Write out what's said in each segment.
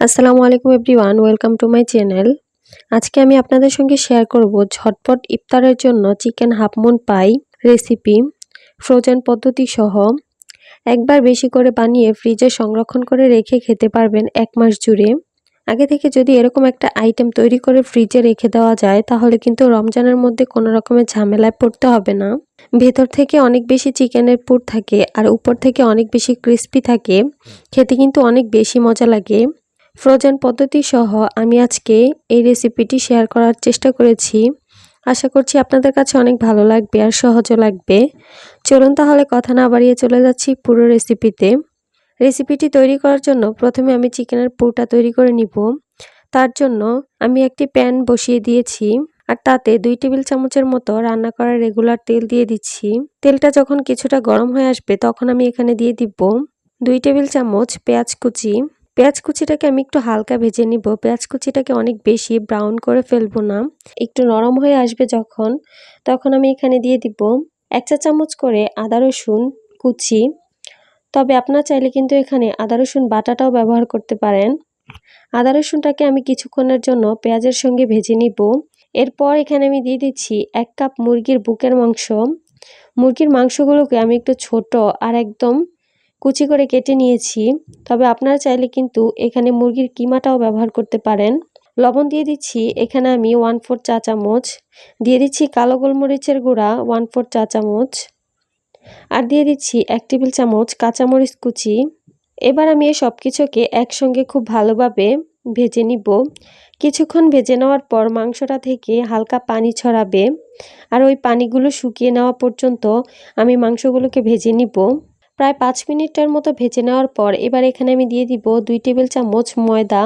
আসসালামু আলাইকুম everyone, welcome to my channel. আজকে আমি আপনাদের সঙ্গে শেয়ার করব ঝটপট ইফতারের জন্য chicken half moon pie recipe, frozen পদ্ধতি সহ। একবার বেশি করে বানিয়ে ফ্রিজে সংরক্ষণ করে রেখে খেতে পারবেন এক মাস জুড়ে। আগে থেকে যদি এরকম একটা আইটেম তৈরি করে ফ্রিজে রেখে দেওয়া যায়, তাহলে কিন্তু রমজানের মধ্যে কোনো রকমের ঝামেলায় পড়তে হবে না। ভেতর থেকে অনেক বেশি চিকেনের পুর থাকে, আর উপর থেকে অনেক বেশি ক্রিস্পি থাকে। খেতে কিন্তু অনেক বেশি মজা লাগে। ফ্রোজেন পদ্ধতি সহ আমি আজকে এই রেসিপিটি শেয়ার করার চেষ্টা করেছি। আশা করছি আপনাদের কাছে অনেক ভালো লাগবে আর সহজও লাগবে। চলুন তাহলে কথা না বাড়িয়ে চলে যাচ্ছি পুরো রেসিপিতে। রেসিপিটি তৈরি করার জন্য প্রথমে আমি চিকেনের পুরটা তৈরি করে নিব। তার জন্য আমি একটি প্যান বসিয়ে দিয়েছি আর তাতে দুই টেবিল চামচের মতো রান্না করা রেগুলার তেল দিয়ে দিচ্ছি। তেলটা যখন কিছুটা গরম হয়ে আসবে তখন আমি এখানে দিয়ে দিব দুই টেবিল চামচ পেঁয়াজ কুচি পেঁয়াজ কুচিটাকে আমি একটু হালকা ভেজে নিব। পেঁয়াজ কুচিটাকে অনেক বেশি ব্রাউন করে ফেলব না। একটু নরম হয়ে আসবে যখন, তখন আমি এখানে দিয়ে দিব এক চা চামচ করে আদা রসুন কুচি। তবে আপনার চাইলে কিন্তু এখানে আদা রসুন বাটাটাও ব্যবহার করতে পারেন। আদা রসুনটাকে আমি কিছুক্ষণের জন্য পেঁয়াজের সঙ্গে ভেজে নিব। এরপর এখানে আমি দিয়ে দিচ্ছি এক কাপ মুরগির বুকের মাংস। মুরগির মাংসগুলোকে আমি একটু ছোট আর একদম কুচি করে কেটে নিয়েছি। তবে আপনারা চাইলে কিন্তু এখানে মুরগির কিমাটাও ব্যবহার করতে পারেন। লবণ দিয়ে দিচ্ছি। এখানে আমি ওয়ান ফোর চা চামচ। দিয়ে দিচ্ছি কালো গোলমরিচের গুঁড়া ওয়ান ফোর চা চামচ। আর দিয়ে দিচ্ছি এক টেবিল চামচ কাঁচামরিচ কুচি। এবার আমি এই সব কিছুকে একসঙ্গে খুব ভালোভাবে ভেজে নিব। কিছুক্ষণ ভেজে নেওয়ার পর মাংসটা থেকে হালকা পানি ছড়াবে। আর ওই পানিগুলো শুকিয়ে নেওয়া পর্যন্ত আমি মাংসগুলোকে ভেজে নিব। প্রায় পাঁচ মিনিটের মতো ভেজে নেওয়ার পর এবার এখানে আমি দিয়ে দিব দুই টেবিল চামচ ময়দা।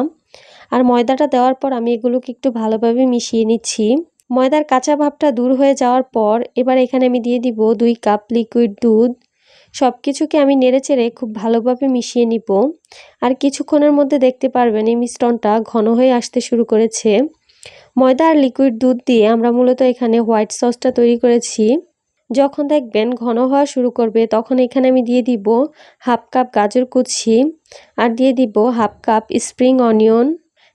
আর ময়দাটা দেওয়ার পর আমি এগুলোকে একটু ভালোভাবে মিশিয়ে নিচ্ছি। ময়দার কাঁচা ভাবটা দূর হয়ে যাওয়ার পর এবার এখানে আমি দিয়ে দিব দুই কাপ লিকুইড দুধ। সব কিছুকে আমি নেড়েচেড়ে খুব ভালোভাবে মিশিয়ে নিব। আর কিছুক্ষণের মধ্যে দেখতে পারবেন এই মিশ্রণটা ঘন হয়ে আসতে শুরু করেছে। ময়দা আর লিকুইড দুধ দিয়ে আমরা মূলত এখানে হোয়াইট সসটা তৈরি করেছি। যখন দেখবেন ঘন হওয়া শুরু করবে, তখন এখানে আমি দিয়ে দিব হাফ কাপ গাজর কুচি আর দিয়ে দিব হাফ কাপ স্প্রিং অনিয়ন।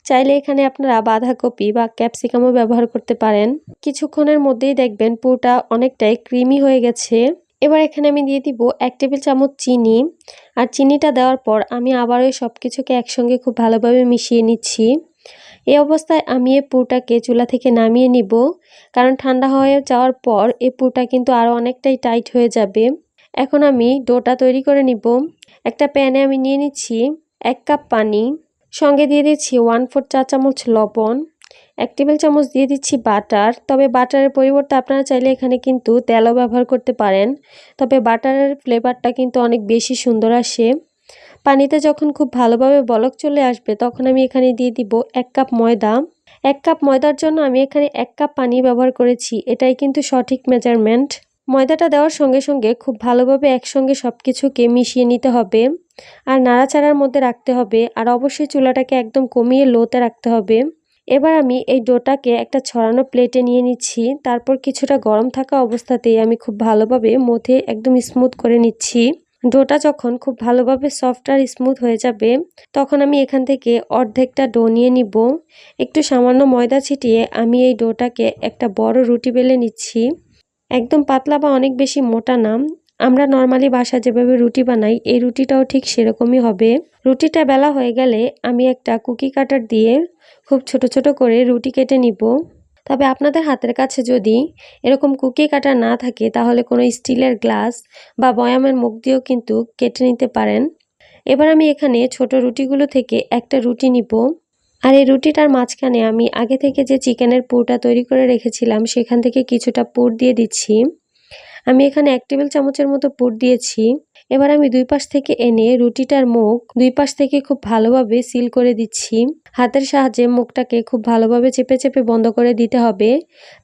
চাইলে এখানে আপনারা বাঁধাকপি বা ক্যাপসিকামও ব্যবহার করতে পারেন। কিছুক্ষণের মধ্যেই দেখবেন পুরোটা অনেকটাই ক্রিমি হয়ে গেছে। এবার এখানে আমি দিয়ে দিব এক টেবিল চামচ চিনি আর চিনিটা দেওয়ার পর আমি আবারও সব কিছুকে একসঙ্গে খুব ভালোভাবে মিশিয়ে নিচ্ছি। এই অবস্থায় আমি এই পুরটাকে চুলা থেকে নামিয়ে নিব। কারণ ঠান্ডা হয়ে যাওয়ার পর এই পুরটা কিন্তু আরও অনেকটাই টাইট হয়ে যাবে। এখন আমি ডোটা তৈরি করে নিব। একটা প্যানে আমি নিয়ে নিচ্ছি এক কাপ পানি। সঙ্গে দিয়ে দিচ্ছি ওয়ান ফোর চা চামচ লবণ। এক টেবিল চামচ দিয়ে দিচ্ছি বাটার। তবে বাটারের পরিবর্তে আপনারা চাইলে এখানে কিন্তু তেলও ব্যবহার করতে পারেন। তবে বাটারের ফ্লেভারটা কিন্তু অনেক বেশি সুন্দর আসে। পানিতে যখন খুব ভালোভাবে বলক চলে আসবে, তখন আমি এখানে দিয়ে দিব এক কাপ ময়দা। এক কাপ ময়দার জন্য আমি এখানে এক কাপ পানি ব্যবহার করেছি, এটাই কিন্তু সঠিক মেজারমেন্ট ময়দাটা দেওয়ার সঙ্গে সঙ্গে খুব ভালোভাবে একসঙ্গে সব কিছুকে মিশিয়ে নিতে হবে, আর নাড়াচাড়ার মধ্যে রাখতে হবে, আর অবশ্যই চুলাটাকে একদম কমিয়ে লোতে রাখতে হবে। এবার আমি এই ডোটাকে একটা ছড়ানো প্লেটে নিয়ে নিচ্ছি, তারপর কিছুটা গরম থাকা অবস্থাতেই আমি খুব ভালোভাবে মধ্যে একদম স্মুথ করে নিচ্ছি। ডোটা যখন খুব ভালোভাবে সফট আর স্মুথ হয়ে যাবে, তখন আমি এখান থেকে অর্ধেকটা ডো নিয়ে নিব। একটু সামান্য ময়দা ছিটিয়ে আমি এই ডোটাকে একটা বড় রুটি বেলে নিচ্ছি। একদম পাতলা বা অনেক বেশি মোটা নাম আমরা নর্মালি বাসা যেভাবে রুটি বানাই, এই রুটিটাও ঠিক সেরকমই হবে। রুটিটা বেলা হয়ে গেলে আমি একটা কুকি কাটার দিয়ে খুব ছোট ছোট করে রুটি কেটে নিব। তবে আপনাদের হাতের কাছে যদি এরকম কুকি কাটা না থাকে, তাহলে কোনো স্টিলের গ্লাস বা বয়ামের মুখ দিয়েও কিন্তু কেটে নিতে পারেন। এবার আমি এখানে ছোট রুটিগুলো থেকে একটা রুটি নিব। আর এই রুটিটার মাঝখানে আমি আগে থেকে যে চিকেনের পুরটা তৈরি করে রেখেছিলাম, সেখান থেকে কিছুটা পুর দিয়ে দিচ্ছি। আমি এখানে এক টেবিল চামচের মতো পুর দিয়েছি। এবার আমি দুই পাশ থেকে এনে রুটিটার মুখ দুই পাশ থেকে খুব ভালোভাবে সিল করে দিচ্ছি। হাতের সাহায্যে মুখটাকে খুব ভালোভাবে চেপে চেপে বন্ধ করে দিতে হবে।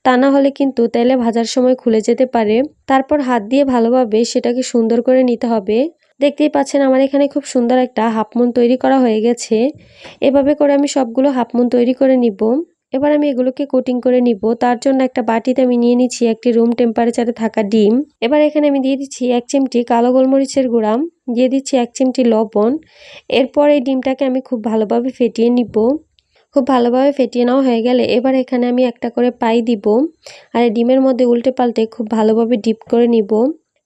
তা না হলে কিন্তু তেলে ভাজার সময় খুলে যেতে পারে। তারপর হাত দিয়ে ভালোভাবে সেটাকে সুন্দর করে নিতে হবে। দেখতেই পাচ্ছেন আমার এখানে খুব সুন্দর একটা হাফমুন তৈরি করা হয়ে গেছে। এভাবে করে আমি সবগুলো হাফমুন তৈরি করে নিব। এবার আমি এগুলোকে কোটিং করে নিব। তার জন্য একটা বাটিতে আমি নিয়ে নিচ্ছি একটি রুম টেম্পারেচারে থাকা ডিম। এবার এখানে আমি দিয়ে দিচ্ছি এক চিমটি কালো গোলমরিচের গুঁড়া, দিয়ে দিচ্ছি এক চিমটি লবণ। এরপর এই ডিমটাকে আমি খুব ভালোভাবে ফেটিয়ে নিব। খুব ভালোভাবে ফেটিয়ে নেওয়া হয়ে গেলে এবার এখানে আমি একটা করে পাই দিব। আর ডিমের মধ্যে উল্টে পাল্টে খুব ভালোভাবে ডিপ করে নিব।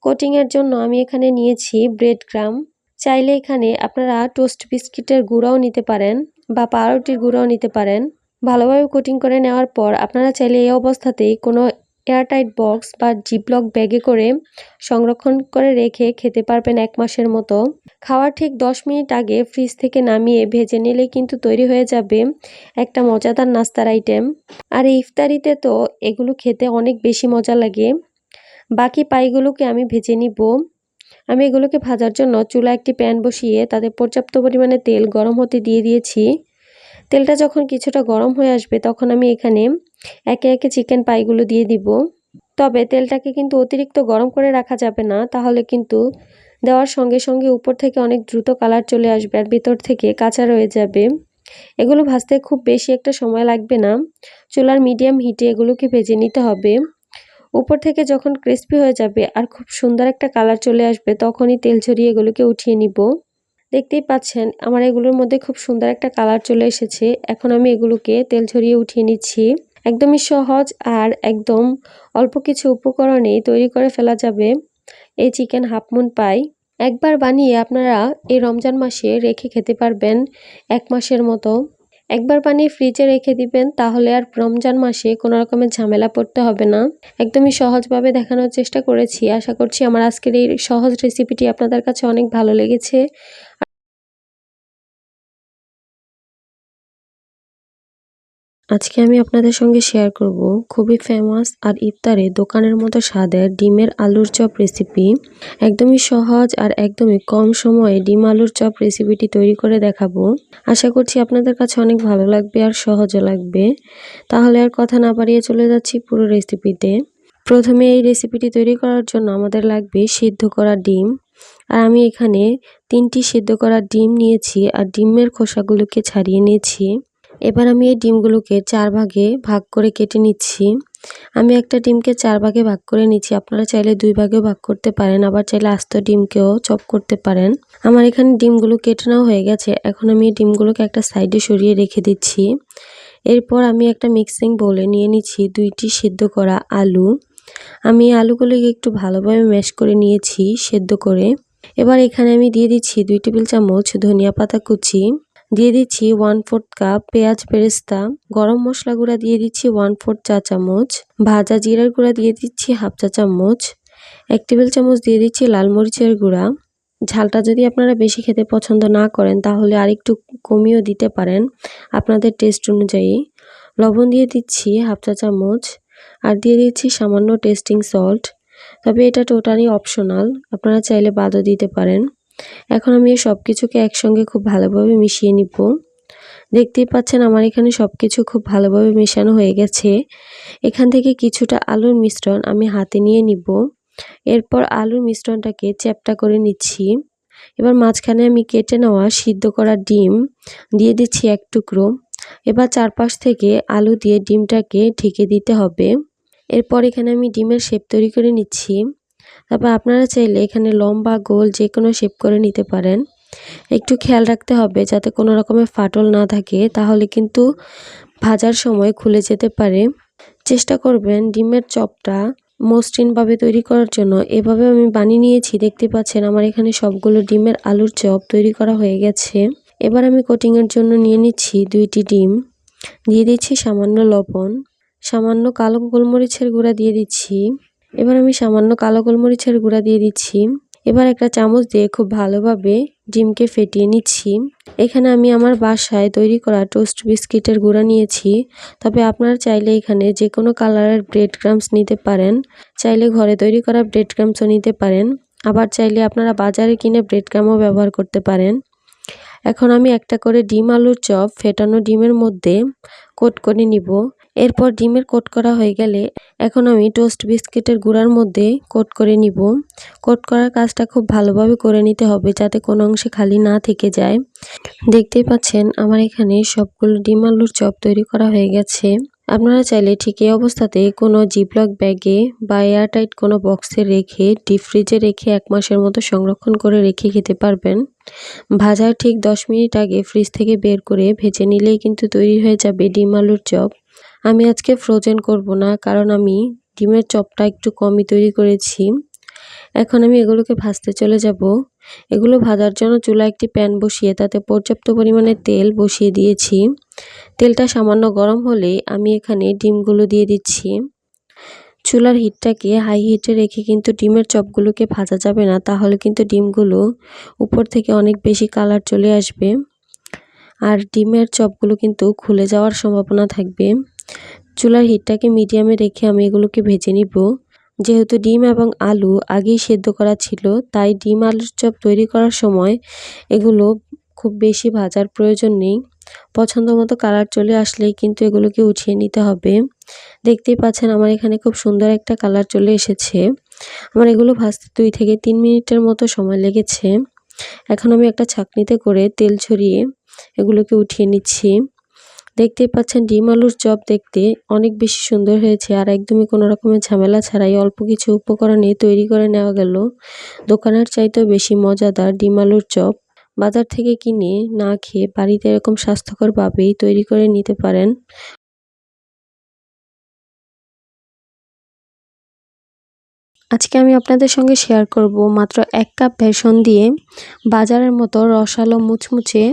কোটিংয়ের জন্য আমি এখানে নিয়েছি ব্রেড গ্রাম চাইলে এখানে আপনারা টোস্ট বিস্কিটের গুঁড়াও নিতে পারেন বা পাউরুটির গুঁড়াও নিতে পারেন। ভালোভাবে কোটিং করে নেওয়ার পর আপনারা চাইলে এই অবস্থাতেই কোনো এয়ারটাইট বক্স বা জিপলক ব্যাগে করে সংরক্ষণ করে রেখে খেতে পারবেন এক মাসের মতো। খাওয়ার ঠিক দশ মিনিট আগে ফ্রিজ থেকে নামিয়ে ভেজে নিলে কিন্তু তৈরি হয়ে যাবে একটা মজাদার নাস্তার আইটেম আর ইফতারিতে তো এগুলো খেতে অনেক বেশি মজা লাগে। বাকি পাইগুলোকে আমি ভেজে নিব। আমি এগুলোকে ভাজার জন্য চুলা একটি প্যান বসিয়ে তাতে পর্যাপ্ত পরিমাণে তেল গরম হতে দিয়ে দিয়েছি। তেলটা যখন কিছুটা গরম হয়ে আসবে, তখন আমি এখানে একে একে চিকেন পাইগুলো দিয়ে দিব। তবে তেলটাকে কিন্তু অতিরিক্ত গরম করে রাখা যাবে না, তাহলে কিন্তু দেওয়ার সঙ্গে সঙ্গে উপর থেকে অনেক দ্রুত কালার চলে আসবে আর ভিতর থেকে কাঁচা রয়ে যাবে। এগুলো ভাজতে খুব বেশি একটা সময় লাগবে না। চুলার মিডিয়াম হিটে এগুলোকে ভেজে নিতে হবে। উপর থেকে যখন ক্রিস্পি হয়ে যাবে আর খুব সুন্দর একটা কালার চলে আসবে, তখনই তেল ছড়িয়ে এগুলোকে উঠিয়ে নিব। দেখতেই পাচ্ছেন, আমার এগুলোর মধ্যে খুব সুন্দর একটা কালার চলে এসেছে। এখন আমি এগুলোকে তেল ছড়িয়ে উঠিয়ে নিচ্ছি। একদমই সহজ আর একদম অল্প কিছু উপকরণেই তৈরি করে ফেলা যাবে। এই চিকেন হাফমুন পাই। একবার বানিয়ে আপনারা এই রমজান মাসে রেখে খেতে পারবেন এক মাসের মতো। একবার বানিয়ে ফ্রিজে রেখে দিবেন, তাহলে আর রমজান মাসে কোনো রকমের ঝামেলা পড়তে হবে না। একদমই সহজভাবে দেখানোর চেষ্টা করেছি। আশা করছি আমার আজকের এই সহজ রেসিপিটি আপনাদের কাছে অনেক ভালো লেগেছে। আজকে আমি আপনাদের সঙ্গে শেয়ার করব খুবই ফেমাস আর ইফতারে দোকানের মতো স্বাদের ডিমের আলুর চপ রেসিপি একদমই সহজ আর একদমই কম সময়ে ডিম আলুর চপ রেসিপিটি তৈরি করে দেখাবো। আশা করছি আপনাদের কাছে অনেক ভালো লাগবে আর সহজও লাগবে। তাহলে আর কথা না বাড়িয়ে চলে যাচ্ছি পুরো রেসিপিতে প্রথমে এই রেসিপিটি তৈরি করার জন্য আমাদের লাগবে সিদ্ধ করা ডিম। আর আমি এখানে তিনটি সিদ্ধ করা ডিম নিয়েছি আর ডিমের খোসাগুলোকে ছাড়িয়ে নিয়েছি। এবার আমি এই ডিমগুলোকে চার ভাগে ভাগ করে কেটে নিচ্ছি। আমি একটা ডিমকে চার ভাগে ভাগ করে নিচ্ছি। আপনারা চাইলে দুই ভাগেও ভাগ করতে পারেন, আবার চাইলে আস্ত ডিমকেও চপ করতে পারেন। আমার এখানে ডিমগুলো কেটে নেওয়া হয়ে গেছে। এখন আমি এই ডিমগুলোকে একটা সাইডে সরিয়ে রেখে দিচ্ছি। এরপর আমি একটা মিক্সিং বলে নিয়ে নিচ্ছি দুইটি সিদ্ধ করা আলু। আমি আলুগুলোকে একটু ভালোভাবে ম্যাশ করে নিয়েছি সেদ্ধ করে। এবার এখানে আমি দিয়ে দিচ্ছি দুই টেবিল চামচ ধনিয়া পাতা কুচি। দিয়ে দিচ্ছি ওয়ান ফোর্থ কাপ পেঁয়াজ পেরেস্তা, গরম মশলা গুঁড়া দিয়ে দিচ্ছি ওয়ান ফোর্থ চা চামচ, ভাজা জিরার গুঁড়া দিয়ে দিচ্ছি হাফ চা চামচ, এক টেবিল চামচ দিয়ে দিচ্ছি লাল মরিচের গুঁড়া। ঝালটা যদি আপনারা বেশি খেতে পছন্দ না করেন, তাহলে আরেকটু কমিয়েও দিতে পারেন আপনাদের টেস্ট অনুযায়ী। লবণ দিয়ে দিচ্ছি হাফ চা চামচ আর দিয়ে দিচ্ছি সামান্য টেস্টিং সল্ট তবে এটা টোটালি অপশনাল আপনারা চাইলে বাদও দিতে পারেন। এখন আমি সব কিছুকে একসঙ্গে খুব ভালোভাবে মিশিয়ে নিব। দেখতেই পাচ্ছেন আমার এখানে সব কিছু খুব ভালোভাবে মেশানো হয়ে গেছে। এখান থেকে কিছুটা আলুর মিশ্রণ আমি হাতে নিয়ে নিব। এরপর আলুর মিশ্রণটাকে চ্যাপটা করে নিচ্ছি। এবার মাঝখানে আমি কেটে নেওয়া সিদ্ধ করা ডিম দিয়ে দিচ্ছি এক টুকরো। এবার চারপাশ থেকে আলু দিয়ে ডিমটাকে ঢেকে দিতে হবে। এরপর এখানে আমি ডিমের শেপ তৈরি করে নিচ্ছি। তারপর আপনারা চাইলে এখানে লম্বা, গোল যে কোনো শেপ করে নিতে পারেন। একটু খেয়াল রাখতে হবে যাতে কোনো রকমের ফাটল না থাকে, তাহলে কিন্তু ভাজার সময় খুলে যেতে পারে। চেষ্টা করবেন ডিমের চপটা মসৃণভাবে তৈরি করার জন্য। এভাবে আমি বানিয়ে নিয়েছি, দেখতে পাচ্ছেন আমার এখানে সবগুলো ডিমের আলুর চপ তৈরি করা হয়ে গেছে। এবার আমি কোটিংয়ের জন্য নিয়ে নিচ্ছি দুইটি ডিম। দিয়ে দিচ্ছি সামান্য লবণ, সামান্য কালো গোলমরিচের গুঁড়া দিয়ে দিচ্ছি। এবার আমি সামান্য কালো গোলমরিচের গুঁড়া দিয়ে দিচ্ছি। এবার একটা চামচ দিয়ে খুব ভালোভাবে ডিমকে ফেটিয়ে নিচ্ছি। এখানে আমি আমার বাসায় তৈরি করা টোস্ট বিস্কিটের গুঁড়া নিয়েছি। তবে আপনারা চাইলে এখানে যে কোনো কালারের ব্রেড ক্রামস নিতে পারেন। চাইলে ঘরে তৈরি করা ব্রেড ক্রামসও নিতে পারেন। আবার চাইলে আপনারা বাজারে কিনে ব্রেড ক্রামও ব্যবহার করতে পারেন। এখন আমি একটা করে ডিম আলুর চপ ফেটানো ডিমের মধ্যে কোট করে নিব। এরপর ডিমের কোট করা হয়ে গেলে এখন আমি টোস্ট বিস্কিটের গুঁড়ার মধ্যে কোট করে নিব। কোট করার কাজটা খুব ভালোভাবে করে নিতে হবে যাতে কোনো অংশে খালি না থেকে যায়। দেখতেই পাচ্ছেন আমার এখানে সবগুলো ডিম আলুর চপ তৈরি করা হয়ে গেছে। আপনারা চাইলে ঠিক এই অবস্থাতে কোনো জিপলক ব্যাগে বা এয়ারটাইট কোনো বক্সে রেখে ডিপ ফ্রিজে রেখে এক মাসের মতো সংরক্ষণ করে রেখে খেতে পারবেন। ভাজার ঠিক দশ মিনিট আগে ফ্রিজ থেকে বের করে ভেজে নিলেই কিন্তু তৈরি হয়ে যাবে ডিম আলুর চপ। আমি আজকে ফ্রোজেন করব না, কারণ আমি ডিমের চপটা একটু কমই তৈরি করেছি। এখন আমি এগুলোকে ভাজতে চলে যাব। এগুলো ভাজার জন্য চুলা একটি প্যান বসিয়ে তাতে পর্যাপ্ত পরিমাণে তেল বসিয়ে দিয়েছি। তেলটা সামান্য গরম হলে আমি এখানে ডিমগুলো দিয়ে দিচ্ছি। চুলার হিটটাকে হাই হিটে রেখে কিন্তু ডিমের চপগুলোকে ভাজা যাবে না, তাহলে কিন্তু ডিমগুলো উপর থেকে অনেক বেশি কালার চলে আসবে। আর ডিমের চপগুলো কিন্তু খুলে যাওয়ার সম্ভাবনা থাকবে। চুলার হিটটাকে মিডিয়ামে রেখে আমি এগুলোকে ভেজে নিব। যেহেতু ডিম এবং আলু আগেই সেদ্ধ করা ছিল, তাই ডিম আলুর চপ তৈরি করার সময় এগুলো খুব বেশি ভাজার প্রয়োজন নেই। পছন্দ মতো কালার চলে আসলেই কিন্তু এগুলোকে উঠিয়ে নিতে হবে। দেখতেই পাচ্ছেন আমার এখানে খুব সুন্দর একটা কালার চলে এসেছে। আমার এগুলো ভাজতে দুই থেকে তিন মিনিটের মতো সময় লেগেছে। এখন আমি একটা ছাকনিতে করে তেল ছড়িয়ে এগুলোকে উঠিয়ে নিচ্ছি। দেখতেই পাচ্ছেন ডিম আলুর চপ দেখতে অনেক বেশি সুন্দর হয়েছে আর একদমই কোনো রকমের ঝামেলা ছাড়াই অল্প কিছু উপকরণে তৈরি করে নেওয়া গেল। দোকানের চাইতেও বেশি মজাদার ডিম আলুর চপ। বাজার থেকে কিনে না খেয়ে বাড়িতে এরকম স্বাস্থ্যকরভাবেই তৈরি করে নিতে পারেন। আজকে আমি আপনাদের সঙ্গে শেয়ার করব মাত্র এক কাপ বেসন দিয়ে বাজারের মতো রসালো মুচমুচে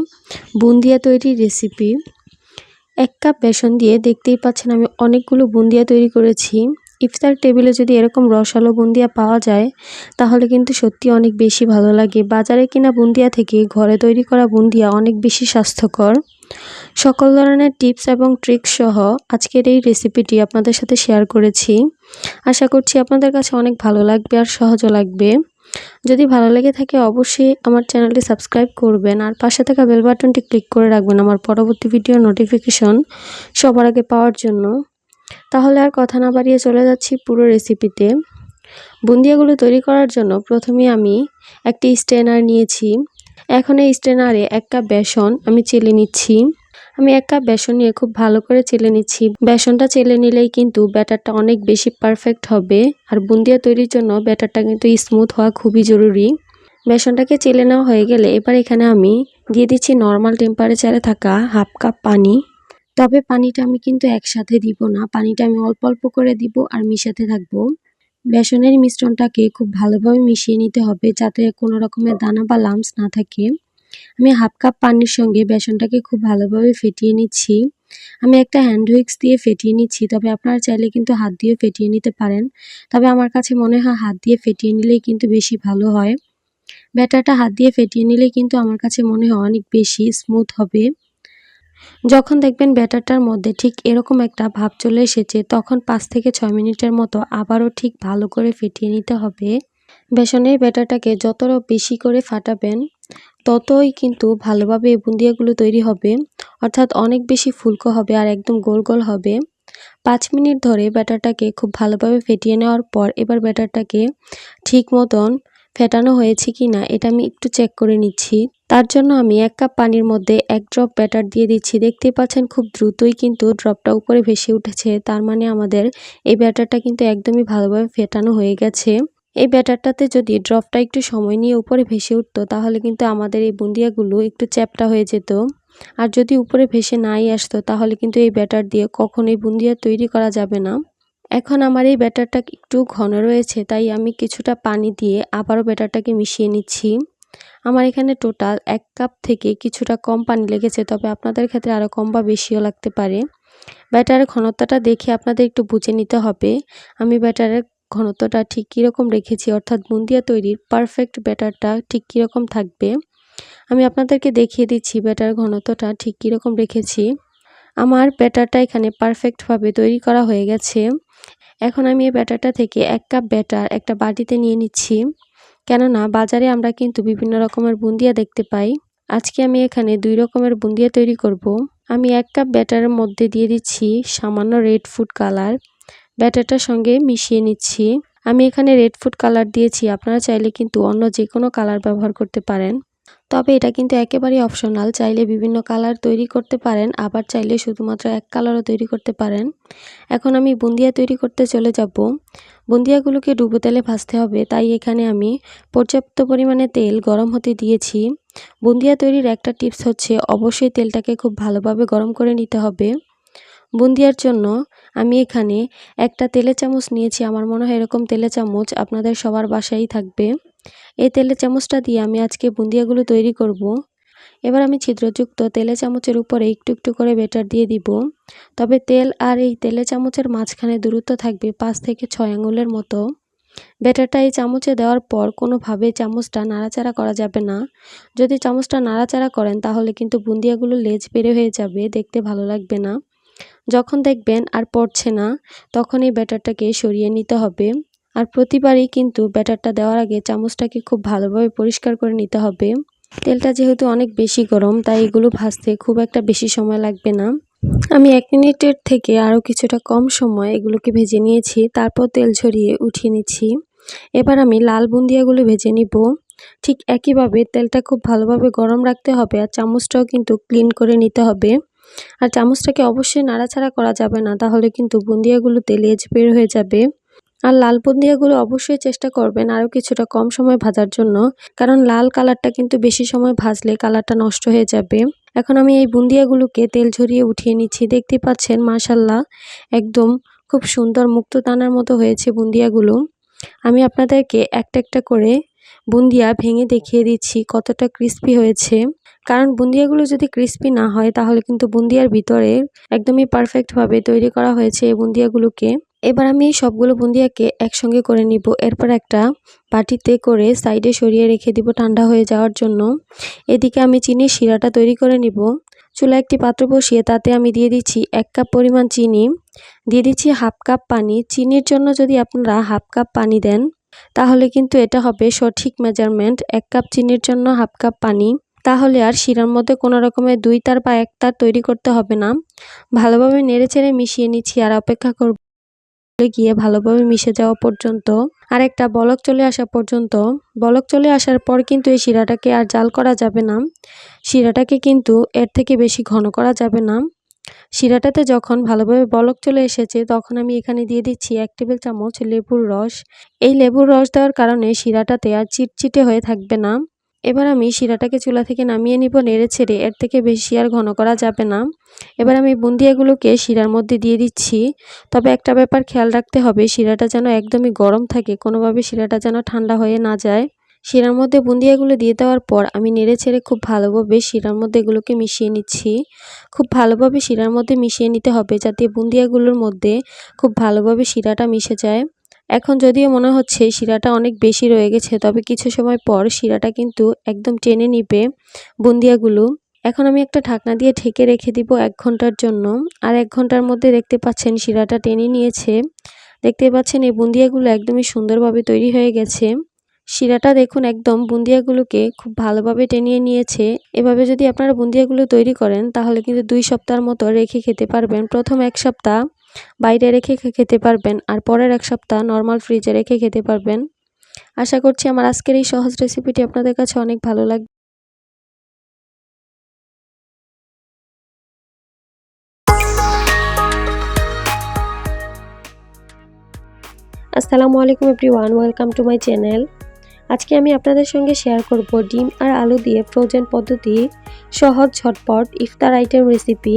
বুন্দিয়া তৈরির রেসিপি এক কাপ বেসন দিয়ে দেখতেই পাচ্ছেন আমি অনেকগুলো বুন্দিয়া তৈরি করেছি। ইফতার টেবিলে যদি এরকম রসালো বুন্দিয়া পাওয়া যায়, তাহলে কিন্তু সত্যি অনেক বেশি ভালো লাগে। বাজারে কিনা বুন্দিয়া থেকে ঘরে তৈরি করা বুন্দিয়া অনেক বেশি স্বাস্থ্যকর। সকল ধরনের টিপস এবং ট্রিক্স সহ আজকের এই রেসিপিটি আপনাদের সাথে শেয়ার করেছি। আশা করছি আপনাদের কাছে অনেক ভালো লাগবে আর সহজও লাগবে। যদি ভালো লেগে থাকে অবশ্যই আমার চ্যানেলটি সাবস্ক্রাইব করবেন আর পাশে থাকা বেল বাটনটি ক্লিক করে রাখবেন আমার পরবর্তী ভিডিও নোটিফিকেশন সবার আগে পাওয়ার জন্য। তাহলে আর কথা না বাড়িয়ে চলে যাচ্ছি পুরো রেসিপিতে। বুন্দিয়াগুলো তৈরি করার জন্য প্রথমে আমি একটি স্ট্রেনার নিয়েছি। এখন এই স্ট্রেনারে এক কাপ বেসন আমি চেলে নিচ্ছি। আমি এক কাপ বেসন নিয়ে খুব ভালো করে চেলে নিচ্ছি। বেসনটা চেলে নিলেই কিন্তু ব্যাটারটা অনেক বেশি পারফেক্ট হবে। আর বুন্দিয়া তৈরির জন্য ব্যাটারটা কিন্তু স্মুথ হওয়া খুবই জরুরি। বেসনটাকে চেলে নেওয়া হয়ে গেলে এবার এখানে আমি দিয়ে দিচ্ছি নর্মাল টেম্পারেচারে থাকা হাফ কাপ পানি। তবে পানিটা আমি কিন্তু একসাথে দিব না। পানিটা আমি অল্প অল্প করে দিব আর মিশাতে থাকব। বেসনের মিশ্রণটাকে খুব ভালোভাবে মিশিয়ে নিতে হবে যাতে কোনো রকমের দানা বা লামস না থাকে। আমি হাফ কাপ পানির সঙ্গে বেসনটাকে খুব ভালোভাবে ফেটিয়ে নিচ্ছি। আমি একটা হ্যান্ড উইক্স দিয়ে ফেটিয়ে নিচ্ছি, তবে আপনারা চাইলে কিন্তু হাত দিয়ে ফেটিয়ে নিতে পারেন। তবে আমার কাছে মনে হয় হাত দিয়ে ফেটিয়ে নিলেই কিন্তু বেশি ভালো হয়। ব্যাটারটা হাত দিয়ে ফেটিয়ে নিলে কিন্তু আমার কাছে মনে হয় অনেক বেশি স্মুথ হবে। যখন দেখবেন ব্যাটারটার মধ্যে ঠিক এরকম একটা ভাব চলে এসেছে, তখন পাঁচ থেকে ছয় মিনিটের মতো আবারও ঠিক ভালো করে ফেটিয়ে নিতে হবে। বেসনের ব্যাটারটাকে যতটা বেশি করে ফাটাবেন ততই কিন্তু ভালোভাবে বুন্দিয়াগুলো তৈরি হবে। অর্থাৎ অনেক বেশি ফুলকো হবে আর একদম গোল গোল হবে। পাঁচ মিনিট ধরে ব্যাটারটাকে খুব ভালোভাবে ফেটিয়ে নেওয়ার পর এবার ব্যাটারটাকে ঠিক মতন ফেটানো হয়েছে কি না এটা আমি একটু চেক করে নিচ্ছি। তার জন্য আমি এক কাপ পানির মধ্যে এক ড্রপ ব্যাটার দিয়ে দিচ্ছি। দেখতে পাচ্ছেন খুব দ্রুতই কিন্তু ড্রপটা উপরে ভেসে উঠেছে। তার মানে আমাদের এই ব্যাটারটা কিন্তু একদমই ভালোভাবে ফেটানো হয়ে গেছে। এই ব্যাটারটাতে যদি ড্রপটা একটু সময় নিয়ে উপরে ভেসে উঠতো, তাহলে কিন্তু আমাদের এই বুন্দিয়াগুলো একটু চ্যাপটা হয়ে যেত। আর যদি উপরে ভেসে নাই আসতো, তাহলে কিন্তু এই ব্যাটার দিয়ে কখনোই বুন্দিয়া তৈরি করা যাবে না। এখন আমার এই ব্যাটারটা একটু ঘন রয়েছে, তাই আমি কিছুটা পানি দিয়ে আবারও ব্যাটারটাকে মিশিয়ে নিচ্ছি। আমার এখানে টোটাল এক কাপ থেকে কিছুটা কম পানি লেগেছে, তবে আপনাদের ক্ষেত্রে আরও কম বা বেশিও লাগতে পারে। ব্যাটারের ঘনত্বটা দেখে আপনাদের একটু বুঝে নিতে হবে। আমি ব্যাটারের ঘনত্বটা ঠিক কীরকম রেখেছি, অর্থাৎ বুন্দিয়া তৈরির পারফেক্ট ব্যাটারটা ঠিক কীরকম থাকবে? আমি আপনাদেরকে দেখিয়ে দিচ্ছি ব্যাটার ঘনত্বটা ঠিক কীরকম রেখেছি। আমার ব্যাটারটা এখানে পারফেক্টভাবে তৈরি করা হয়ে গেছে। এখন আমি এই ব্যাটারটা থেকে এক কাপ ব্যাটার একটা বাটিতে নিয়ে নিচ্ছি। কেননা বাজারে আমরা কিন্তু বিভিন্ন রকমের বুন্দিয়া দেখতে পাই। আজকে আমি এখানে দুই রকমের বুন্দিয়া তৈরি করব। আমি এক কাপ ব্যাটারের মধ্যে দিয়ে দিচ্ছি সামান্য রেড ফুড কালার ব্যাটারটার সঙ্গে মিশিয়ে নিচ্ছি। আমি এখানে রেড ফুড কালার দিয়েছি, আপনারা চাইলে কিন্তু অন্য যে কোনো কালার ব্যবহার করতে পারেন। তবে এটা কিন্তু একেবারেই অপশনাল চাইলে বিভিন্ন কালার তৈরি করতে পারেন, আবার চাইলে শুধুমাত্র এক কালারও তৈরি করতে পারেন। এখন আমি বুন্দিয়া তৈরি করতে চলে যাব। বুন্দিয়াগুলোকে ডুবো তেলে ভাজতে হবে, তাই এখানে আমি পর্যাপ্ত পরিমাণে তেল গরম হতে দিয়েছি। বুন্দিয়া তৈরির একটা টিপস হচ্ছে, অবশ্যই তেলটাকে খুব ভালোভাবে গরম করে নিতে হবে। বুন্দিয়ার জন্য আমি এখানে একটা তেলে চামচ নিয়েছি। আমার মনে হয় এরকম তেলে চামচ আপনাদের সবার বাসায় থাকবে। এই তেলের চামচটা দিয়ে আমি আজকে বুন্দিয়াগুলো তৈরি করব। এবার আমি ছিদ্রযুক্ত তেলে চামচের উপরে একটু একটু করে বেটার দিয়ে দিব। তবে তেল আর এই তেলে চামচের মাঝখানে দূরত্ব থাকবে পাঁচ থেকে ছয় আঙুলের মতো। ব্যাটারটা এই চামচে দেওয়ার পর কোনোভাবে চামচটা নাড়াচাড়া করা যাবে না। যদি চামচটা নাড়াচাড়া করেন তাহলে কিন্তু বুন্দিয়াগুলো লেজ বেড়ে হয়ে যাবে, দেখতে ভালো লাগবে না। যখন দেখবেন আর পড়ছে না, তখন এই ব্যাটারটাকে সরিয়ে নিতে হবে। আর প্রতিবারই কিন্তু ব্যাটারটা দেওয়ার আগে চামচটাকে খুব ভালোভাবে পরিষ্কার করে নিতে হবে। তেলটা যেহেতু অনেক বেশি গরম, তাই এগুলো ভাজতে খুব একটা বেশি সময় লাগবে না। আমি এক মিনিটের থেকে আরও কিছুটা কম সময় এগুলোকে ভেজে নিয়েছি, তারপর তেল ঝরিয়ে উঠিয়ে নিচ্ছি। এবার আমি লাল বুন্দিয়াগুলো ভেজে নিব। ঠিক একইভাবে তেলটা খুব ভালোভাবে গরম রাখতে হবে আর চামচটাও কিন্তু ক্লিন করে নিতে হবে। আর চামচটাকে অবশ্যই নাড়াচাড়া করা যাবে না, তাহলে কিন্তু বুন্দিয়াগুলোতে লেজ বের হয়ে যাবে। আর লাল বুন্দিয়াগুলো অবশ্যই চেষ্টা করবেন আরও কিছুটা কম সময় ভাজার জন্য, কারণ লাল কালারটা কিন্তু বেশি সময় ভাজলে কালারটা নষ্ট হয়ে যাবে। এখন আমি এই বুন্দিয়াগুলোকে তেল ঝরিয়ে উঠিয়ে নিচ্ছি, দেখতে পাচ্ছেন, মাশাল্লাহ, একদম খুব সুন্দর মুক্ত দানার মতো হয়েছে বুন্দিয়াগুলো। আমি আপনাদেরকে একটা একটা করে বুন্দিয়া ভেঙে দেখিয়ে দিচ্ছি কতটা ক্রিস্পি হয়েছে। কারণ বুন্দিয়াগুলো যদি ক্রিস্পি না হয়, তাহলে কিন্তু বুন্দিয়ার ভিতরে একদমই পারফেক্টভাবে তৈরি করা হয়েছে এই বুন্দিয়াগুলোকে। এবার আমি সবগুলো বুন্দিয়াকে একসঙ্গে করে নিব। এরপর একটা বাটিতে করে সাইডে সরিয়ে রেখে দিব ঠান্ডা হয়ে যাওয়ার জন্য। এদিকে আমি চিনির শিরাটা তৈরি করে নিব। চুলা একটি পাত্র বসিয়ে তাতে আমি দিয়ে দিচ্ছি এক কাপ পরিমাণ চিনি। দিয়ে দিচ্ছি হাফ কাপ পানি। চিনির জন্য যদি আপনারা হাফ কাপ পানি দেন, তাহলে কিন্তু এটা হবে সঠিক মেজারমেন্ট এক কাপ চিনির জন্য হাফ কাপ পানি। তাহলে আর শিরার মধ্যে কোনো রকমের দুই তার বা এক তার তৈরি করতে হবে না। ভালোভাবে নেড়ে চেড়ে মিশিয়ে নিচ্ছি আর অপেক্ষা করব গিয়ে ভালোভাবে মিশে যাওয়া পর্যন্ত। আর একটা বলক চলে আসা পর্যন্ত। বলক চলে আসার পর কিন্তু এই শিরাটাকে আর জাল করা যাবে না। শিরাটাকে কিন্তু এর থেকে বেশি ঘন করা যাবে না। শিরাটাতে যখন ভালোভাবে বলক চলে এসেছে, তখন আমি এখানে দিয়ে দিচ্ছি এক টেবিল চামচ লেবুর রস। এই লেবুর রস দেওয়ার কারণে শিরাটাতে আর চিটচিটে হয়ে থাকবে না। এবার আমি শিরাটাকে চুলা থেকে নামিয়ে নিব, নেড়ে ছেড়ে। এর থেকে বেশি আর ঘন করা যাবে না। এবার আমি বুন্দিয়াগুলোকে শিরার মধ্যে দিয়ে দিচ্ছি। তবে একটা ব্যাপার খেয়াল রাখতে হবে, শিরাটা যেন একদমই গরম থাকে, কোনোভাবে শিরাটা যেন ঠান্ডা হয়ে না যায়। শিরার মধ্যে বুন্দিয়াগুলো দিয়ে দেওয়ার পর আমি নেড়ে ছেড়ে খুব ভালোভাবে শিরার মধ্যে এগুলোকে মিশিয়ে নিচ্ছি। খুব ভালোভাবে শিরার মধ্যে মিশিয়ে নিতে হবে, যাতে বুন্দিয়াগুলোর মধ্যে খুব ভালোভাবে শিরাটা মিশে যায়। এখন যদিও মনে হচ্ছে শিরাটা অনেক বেশি রয়ে গেছে, তবে কিছু সময় পর শিরাটা কিন্তু একদম টেনে নিবে বুন্দিয়াগুলো। এখন আমি একটা ঢাকনা দিয়ে ঢেকে রেখে দিব এক ঘণ্টার জন্য। আর এক ঘণ্টার মধ্যে দেখতে পাচ্ছেন শিরাটা টেনে নিয়েছে। দেখতে পাচ্ছেন এই বুন্দিয়াগুলো একদমই সুন্দরভাবে তৈরি হয়ে গেছে। শিরাটা দেখুন একদম বুন্দিয়াগুলোকে খুব ভালোভাবে টেনিয়ে নিয়েছে। এভাবে যদি আপনারা বুন্দিয়াগুলো তৈরি করেন, তাহলে কিন্তু দুই সপ্তাহের মতো রেখে খেতে পারবেন। প্রথম এক সপ্তাহ বাইরে রেখে খেতে পারবেন আর পরের এক সপ্তাহ নর্মাল ফ্রিজে রেখে খেতে পারবেন। আশা করছি আমার আজকের এই সহজ রেসিপিটি আপনাদের কাছে অনেক ভালো লাগবে আসসালামু আলাইকুম everyone welcome to my channel আজকে আমি আপনাদের সঙ্গে শেয়ার করব ডিম আর আলু দিয়ে ফ্রোজেন পদ্ধতি সহজ ঝটপট ইফতার আইটেম রেসিপি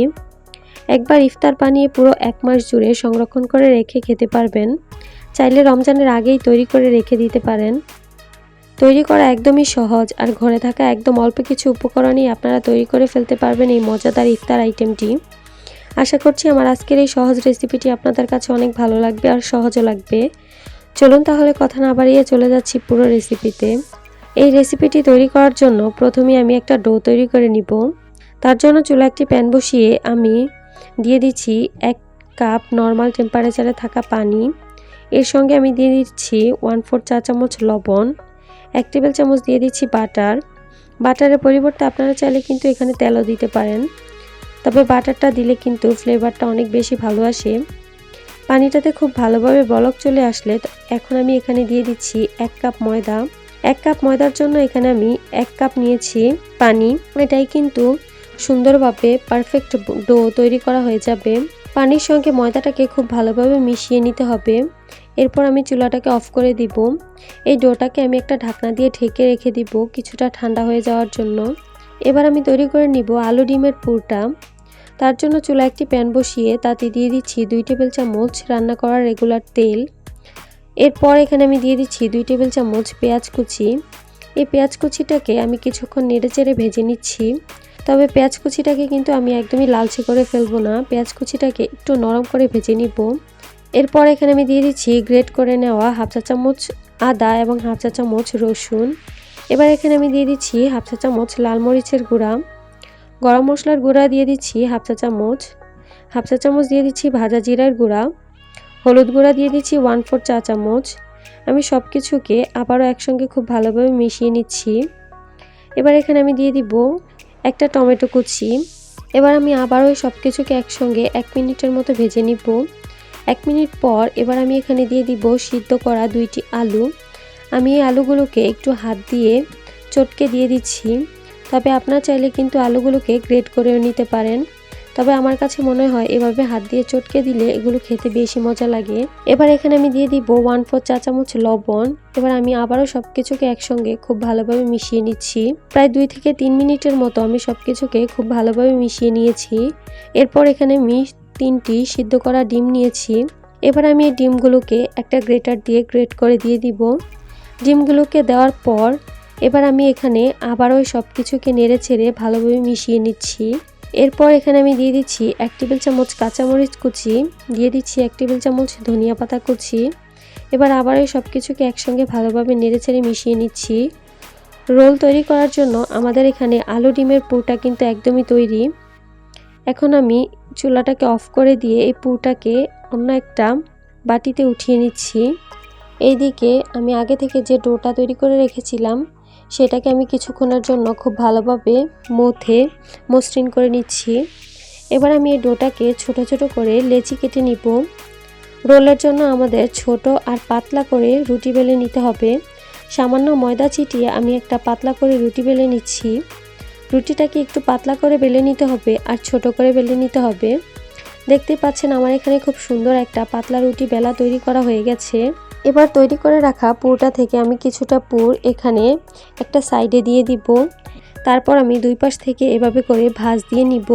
একবার ইফতার বানিয়ে পুরো এক মাস জুড়ে সংরক্ষণ করে রেখে খেতে পারবেন। চাইলে রমজানের আগেই তৈরি করে রেখে দিতে পারেন। তৈরি করা একদমই সহজ আর ঘরে থাকা একদম অল্প কিছু উপকরণই আপনারা তৈরি করে ফেলতে পারবেন এই মজাদার ইফতার আইটেমটি। আশা করছি আমার আজকের এই সহজ রেসিপিটি আপনাদের কাছে অনেক ভালো লাগবে আর সহজও লাগবে। চলুন তাহলে কথা না বাড়িয়ে চলে যাচ্ছি পুরো রেসিপিতে। এই রেসিপিটি তৈরি করার জন্য প্রথমে আমি একটা ডো তৈরি করে নিব। তার জন্য চুলা একটি প্যান বসিয়ে আমি দিয়ে দিচ্ছি এক কাপ নর্মাল টেম্পারেচারে থাকা পানি। এর সঙ্গে আমি দিয়ে দিচ্ছি ওয়ান ফোর চা চামচ লবণ, এক টেবিল চামচ দিয়ে দিচ্ছি বাটার বাটারের পরিবর্তে আপনারা চাইলে কিন্তু এখানে তেলও দিতে পারেন। তবে বাটারটা দিলে কিন্তু ফ্লেভারটা অনেক বেশি ভালো আসে। পানিটাতে খুব ভালোভাবে বলক চলে আসলে এখন আমি এখানে দিয়ে দিচ্ছি এক কাপ ময়দা। এক কাপ ময়দার জন্য এখানে আমি এক কাপ নিয়েছি পানি। এটাই কিন্তু সুন্দরভাবে পারফেক্ট ডো তৈরি করা হয়ে যাবে। পানির সঙ্গে ময়দাটাকে খুব ভালোভাবে মিশিয়ে নিতে হবে। এরপর আমি চুলাটাকে অফ করে দিব। এই ডোটাকে আমি একটা ঢাকনা দিয়ে ঢেকে রেখে দিব কিছুটা ঠান্ডা হয়ে যাওয়ার জন্য। এবার আমি তৈরি করে নিব আলু ডিমের পুরটা। তার জন্য চুলা একটি প্যান বসিয়ে তাতে দিয়ে দিচ্ছি দুই টেবিল চামচ রান্না করার রেগুলার তেল। এরপর এখানে আমি দিয়ে দিচ্ছি দুই টেবিল চামচ পেঁয়াজ কুচি। এই পেঁয়াজ কুচিটাকে আমি কিছুক্ষণ নেড়ে চেড়ে ভেজে নিচ্ছি। তবে পেঁয়াজ কুচিটাকে কিন্তু আমি একদমই লালচে করে ফেলব না। পেঁয়াজ কুচিটাকে একটু নরম করে ভেজে নিব। এরপর এখানে আমি দিয়ে দিচ্ছি গ্রেট করে নেওয়া হাফ চা চামচ আদা এবং হাফ চা চামচ রসুন। এবার এখানে আমি দিয়ে দিচ্ছি হাফ চা চামচ লাল মরিচের গুঁড়া। গরম মশলার গুঁড়া দিয়ে দিচ্ছি হাফ চা চামচ। হাফ চা চামচ দিয়ে দিচ্ছি ভাজা জিরার গুঁড়া। হলুদ গুঁড়া দিয়ে দিচ্ছি ওয়ান ফোর চা চামচ। আমি সব কিছুকে আবারও একসঙ্গে খুব ভালোভাবে মিশিয়ে নিচ্ছি। এবার এখানে আমি দিয়ে দিব একটা টমেটো কুচি। এবার আমি আবারও সব কিছুকে একসঙ্গে এক মিনিটের মতো ভেজে নিব। এক মিনিট পর এবার আমি এখানে দিয়ে দিব সিদ্ধ করা দুইটি আলু। আমি এই আলুগুলোকে একটু হাত দিয়ে চটকে দিয়ে দিচ্ছি। তবে আপনার চাইলে কিন্তু আলুগুলোকে গ্রেড করেও নিতে পারেন। তবে আমার কাছে মনে হয় এভাবে হাত দিয়ে চটকে দিলে এগুলো খেতে বেশি মজা লাগে। এবার এখানে আমি দিয়ে দিব ওয়ান ফোর চা চামচ লবণ। এবার আমি আবারও সব কিছুকে একসঙ্গে খুব ভালোভাবে মিশিয়ে নিচ্ছি। প্রায় দুই থেকে তিন মিনিটের মতো আমি সব কিছুকে খুব ভালোভাবে মিশিয়ে নিয়েছি। এরপর এখানে আমি তিনটি সিদ্ধ করা ডিম নিয়েছি। এবার আমি এই ডিমগুলোকে একটা গ্রেটার দিয়ে গ্রেট করে দিয়ে দিব। ডিমগুলোকে দেওয়ার পর এবার আমি এখানে আবারও সব কিছুকে নেড়ে ছেড়ে ভালোভাবে মিশিয়ে নিচ্ছি। এরপর এখানে আমি দিয়ে দিচ্ছি এক টেবিল চামচ কাঁচামরিচ কুচি, দিয়ে দিচ্ছি এক টেবিল চামচ ধনিয়া পাতা কুচি। এবার আবার এই সব কিছুকে একসঙ্গে ভালোভাবে নেড়েচেড়ে মিশিয়ে নিচ্ছি। রোল তৈরি করার জন্য আমাদের এখানে আলু ডিমের পুরটা কিন্তু একদমই তৈরি। এখন আমি চুলাটাকে অফ করে দিয়ে এই পুরটাকে অন্য একটা বাটিতে উঠিয়ে নিচ্ছি। এইদিকে আমি আগে থেকে যে ডোটা তৈরি করে রেখেছিলাম সেটাকে আমি কিছুক্ষণের জন্য খুব ভালোভাবে মথে মসৃণ করে নিচ্ছি। এবার আমি এই ডোটাকে ছোট ছোট করে লেচি কেটে নিব। রোলের জন্য আমাদের ছোট আর পাতলা করে রুটি বেলে নিতে হবে। সামান্য ময়দা চিটিয়ে আমি একটা পাতলা করে রুটি বেলে নিচ্ছি। রুটিটাকে একটু পাতলা করে বেলে নিতে হবে আর ছোট করে বেলে নিতে হবে। দেখতে পাচ্ছেন আমার এখানে খুব সুন্দর একটা পাতলা রুটি বেলা তৈরি করা হয়ে গেছে। এবার তৈরি করে রাখা পুরটা থেকে আমি কিছুটা পুর এখানে একটা সাইডে দিয়ে দিব। তারপর আমি দুই পাশ থেকে এভাবে করে ভাজ দিয়ে নিব।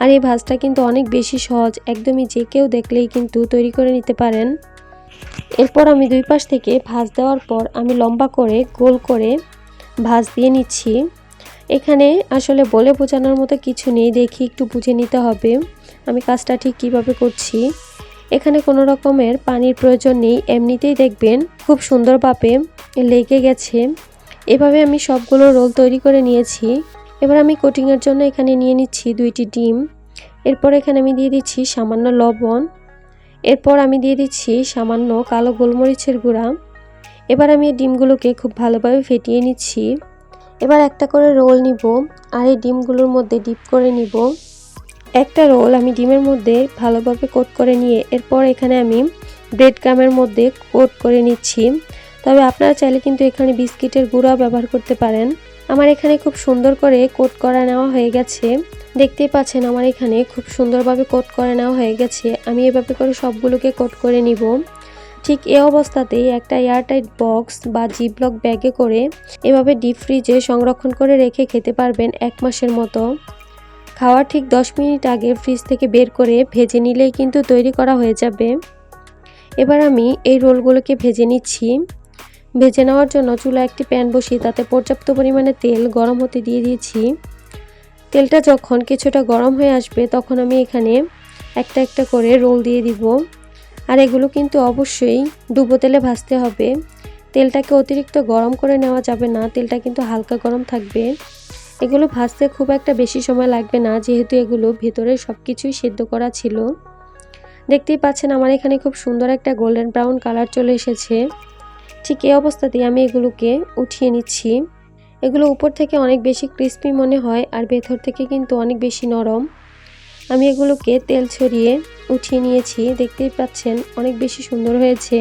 আর এই ভাজটা কিন্তু অনেক বেশি সহজ, একদমই যে কেউ দেখলেই কিন্তু তৈরি করে নিতে পারেন। এরপর আমি দুই পাশ থেকে ভাজ দেওয়ার পর আমি লম্বা করে গোল করে ভাজ দিয়ে নিচ্ছি। এখানে আসলে বলে বোঝানোর মতো কিছু নেই, দেখি একটু বুঝে নিতে হবে। আমি কাজটা ঠিক কীভাবে করছি? এখানে কোনো রকমের পানির প্রয়োজন নেই। এমনিতেই দেখবেন খুব সুন্দরভাবে লেগে গেছে। এভাবে আমি সবগুলো রোল তৈরি করে নিয়েছি। এবার আমি কোটিংয়ের জন্য এখানে নিয়ে নিচ্ছি দুইটি ডিম। এরপর এখানে আমি দিয়ে দিচ্ছি সামান্য লবণ। এরপর আমি দিয়ে দিচ্ছি সামান্য কালো গোলমরিচের গুঁড়া। এবার আমি ডিমগুলোকে খুব ভালোভাবে ফেটিয়ে নিচ্ছি। এবার একটা করে রোল নিব আর এই ডিমগুলোর মধ্যে ডিপ করে নিব। একটা রোল আমি ডিমের মধ্যে ভালোভাবে কোট করে নিয়ে এরপর এখানে আমি ব্রেড ক্রামের মধ্যে কোট করে নিচ্ছি। তবে আপনারা চাইলে কিন্তু এখানে বিস্কিটের গুঁড়াও ব্যবহার করতে পারেন। আমার এখানে খুব সুন্দর করে কোট করা নেওয়া হয়ে গেছে। দেখতেই পাচ্ছেন আমার এখানে খুব সুন্দরভাবে কোট করে নেওয়া হয়ে গেছে। আমি এভাবে করে সবগুলোকে কোট করে নিব। ঠিক এ অবস্থাতেই একটা এয়ারটাইট বক্স বা জিপলক ব্যাগে করে এভাবে ডিপ ফ্রিজে সংরক্ষণ করে রেখে খেতে পারবেন এক মাসের মতো। খাওয়ার ঠিক 10 মিনিট আগে ফ্রিজ থেকে বের করে ভেজে নিলেই কিন্তু তৈরি করা হয়ে যাবে। এবার আমি এই রোলগুলোকে ভেজে নিচ্ছি। ভেজে নেওয়ার জন্য চুলা একটি প্যান বসিয়ে তাতে পর্যাপ্ত পরিমাণে তেল গরম হতে দিয়ে দিয়েছি। তেলটা যখন কিছুটা গরম হয়ে আসবে তখন আমি এখানে একটা একটা করে রোল দিয়ে দিব। আর এগুলো কিন্তু অবশ্যই ডুবো তেলে ভাজতে হবে। তেলটাকে অতিরিক্ত গরম করে নেওয়া যাবে না, তেলটা কিন্তু হালকা গরম থাকবে। এগুলো ভাজতে খুব একটা বেশি সময় লাগবে না, যেহেতু এগুলো ভেতরে সব কিছুই সেদ্ধ করা ছিল। দেখতেই পাচ্ছেন আমার এখানে খুব সুন্দর একটা গোল্ডেন ব্রাউন কালার চলে এসেছে। ঠিক এই অবস্থাতেই আমি এগুলোকে উঠিয়ে নিচ্ছি। এগুলো উপর থেকে অনেক বেশি ক্রিস্পি মনে হয় আর ভেতর থেকে কিন্তু অনেক বেশি নরম। আমি এগুলোকে তেল ছড়িয়ে উঠিয়ে নিয়েছি, দেখতেই পাচ্ছেন অনেক বেশি সুন্দর হয়েছে।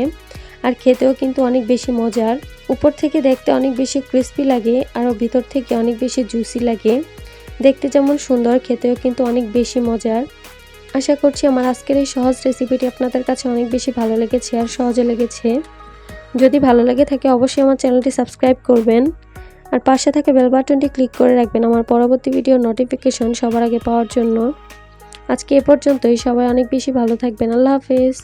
আর খেতেও কিন্তু অনেক বেশি মজার। উপর থেকে দেখতে অনেক বেশি ক্রিস্পি লাগে আরও ভিতর থেকে অনেক বেশি জুসি লাগে। দেখতে যেমন সুন্দর, খেতেও কিন্তু অনেক বেশি মজার। আশা করছি আমার আজকের এই সহজ রেসিপিটি আপনাদের কাছে অনেক বেশি ভালো লেগেছে আর সহজে লেগেছে। যদি ভালো লাগে থাকে অবশ্যই আমার চ্যানেলটি সাবস্ক্রাইব করবেন। আর পাশে থাকা বেল বাটনটি ক্লিক করে রাখবেন আমার পরবর্তী ভিডিও নোটিফিকেশন সবার আগে পাওয়ার জন্য। আজকে এ পর্যন্তই, সবাই অনেক বেশি ভালো থাকবেন। আল্লাহ হাফেজ।